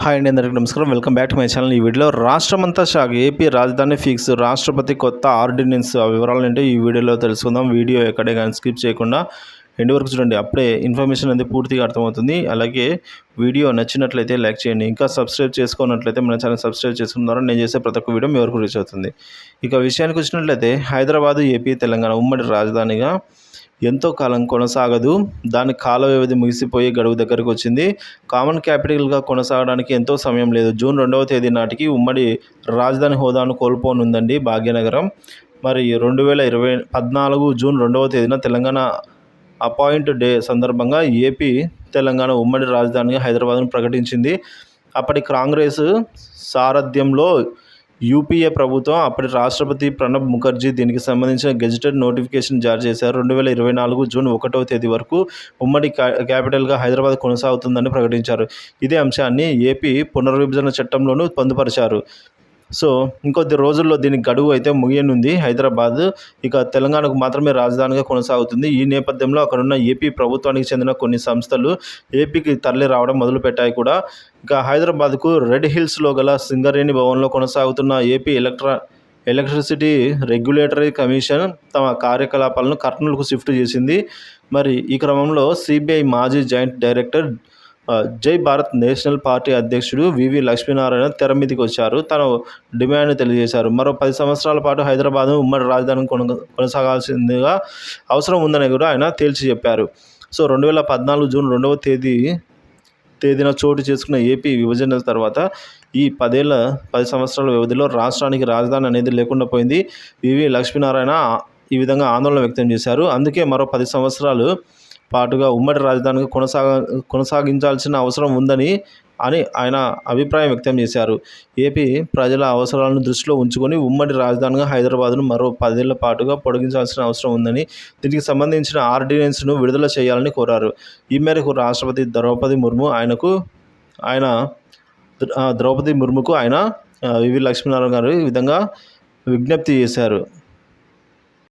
Hi అండి అందరికీ నమస్కారం. Welcome back to my channel. ఈ వీడియోలో రాష్ట్రమంతా షాక్. ఏపీ రాజధాని ఫిక్స్. రాష్ట్రపతి కొత్త ఆర్డినెన్స్ ఆ వివరాలు ఏంటో ఈ వీడియోలో తెలుసుకుందాం. వీడియో ఎక్కడే కానీ స్కిప్ చేయకుండా ఎండ్ వరకు చూడండి. అప్పుడే ఇన్ఫర్మేషన్ అనేది పూర్తిగా అర్థమవుతుంది. అలాగే వీడియో నచ్చినట్లయితే లైక్ చేయండి. ఇంకా సబ్స్క్రైబ్ చేసుకున్నట్లయితే మన ఛానల్ సబ్స్క్రైబ్ చేసుకున్న ద్వారా నేను చేసే ప్రతి ఒక్క వీడియో మీ వరకు రీచ్ అవుతుంది. ఇక విషయానికి వచ్చినట్లయితే హైదరాబాదు ఏపీ తెలంగాణ ఉమ్మడి రాజధానిగా ఎంతో కాలం కొనసాగదు. దాని కాల వ్యవధి ముగిసిపోయి గడువు దగ్గరకు వచ్చింది. కామన్ క్యాపిటల్గా కొనసాగడానికి ఎంతో సమయం లేదు. జూన్ రెండవ తేదీ నాటికి ఉమ్మడి రాజధాని హోదాను కోల్పోనుందండి భాగ్యనగరం. మరి రెండు వేల ఇరవై పద్నాలుగు జూన్ రెండవ తేదీన తెలంగాణ అపాయింట్ డే సందర్భంగా ఏపీ తెలంగాణ ఉమ్మడి రాజధానిగా హైదరాబాద్ను ప్రకటించింది. అప్పటి కాంగ్రెస్ సారథ్యంలో యూపీఏ ప్రభుత్వం అప్పటి రాష్ట్రపతి ప్రణబ్ ముఖర్జీ దీనికి సంబంధించిన గెజిటెడ్ నోటిఫికేషన్ జారీ చేశారు. రెండు వేల ఇరవై నాలుగు జూన్ ఒకటవ తేదీ వరకు ఉమ్మడి క్యాపిటల్గా హైదరాబాద్ కొనసాగుతుందని ప్రకటించారు. ఇదే అంశాన్ని ఏపీ పునర్విభజన చట్టంలోనూ పొందుపరిచారు. సో ఇంకొద్ది రోజుల్లో దీనికి గడువు అయితే ముగియనుంది. హైదరాబాద్ ఇక తెలంగాణకు మాత్రమే రాజధానిగా కొనసాగుతుంది. ఈ నేపథ్యంలో అక్కడున్న ఏపీ ప్రభుత్వానికి చెందిన కొన్ని సంస్థలు ఏపీకి తరలి రావడం మొదలుపెట్టాయి కూడా. ఇక హైదరాబాద్కు రెడ్ హిల్స్లో గల సింగరేణి భవన్లో కొనసాగుతున్న AP electra electricity regulatory commission తమ కార్యకలాపాలను కర్నూలుకు షిఫ్ట్ చేసింది. మరి ఈ క్రమంలో సిబిఐ మాజీ జాయింట్ డైరెక్టర్ జై భారత్ నేషనల్ పార్టీ అధ్యక్షుడు వివి లక్ష్మీనారాయణ తెర మీదకి వచ్చారు. తన డిమాండ్ తెలియజేశారు. మరో పది సంవత్సరాల పాటు హైదరాబాద్ ఉమ్మడి రాజధాని కొన కొనసాగాల్సిందిగా అవసరం ఉందని కూడా ఆయన తేల్చి చెప్పారు. సో రెండు వేల పద్నాలుగు జూన్ రెండవ తేదీ తేదీన చోటు చేసుకున్న ఏపీ విభజన తర్వాత ఈ పదేళ్ళ పది సంవత్సరాల వ్యవధిలో రాష్ట్రానికి రాజధాని అనేది లేకుండా పోయింది. వివి లక్ష్మీనారాయణ ఈ విధంగా ఆందోళన వ్యక్తం చేశారు. అందుకే మరో పది సంవత్సరాలు పాటుగా ఉమ్మడి రాజధానిగా కొనసాగ కొనసాగించాల్సిన అవసరం ఉందని అని ఆయన అభిప్రాయం వ్యక్తం చేశారు. ఏపీ ప్రజల అవసరాలను దృష్టిలో ఉంచుకొని ఉమ్మడి రాజధానిగా హైదరాబాద్ను మరో పదేళ్ళ పాటుగా పొడిగించాల్సిన అవసరం ఉందని దీనికి సంబంధించిన ఆర్డినెన్స్ను విడుదల చేయాలని కోరారు. ఈ మేరకు రాష్ట్రపతి ద్రౌపది ముర్ము ఆయనకు ఆయన ద్రౌపది ముర్ముకు ఆయన వివి లక్ష్మీనారాయణ గారు ఈ విధంగా విజ్ఞప్తి చేశారు.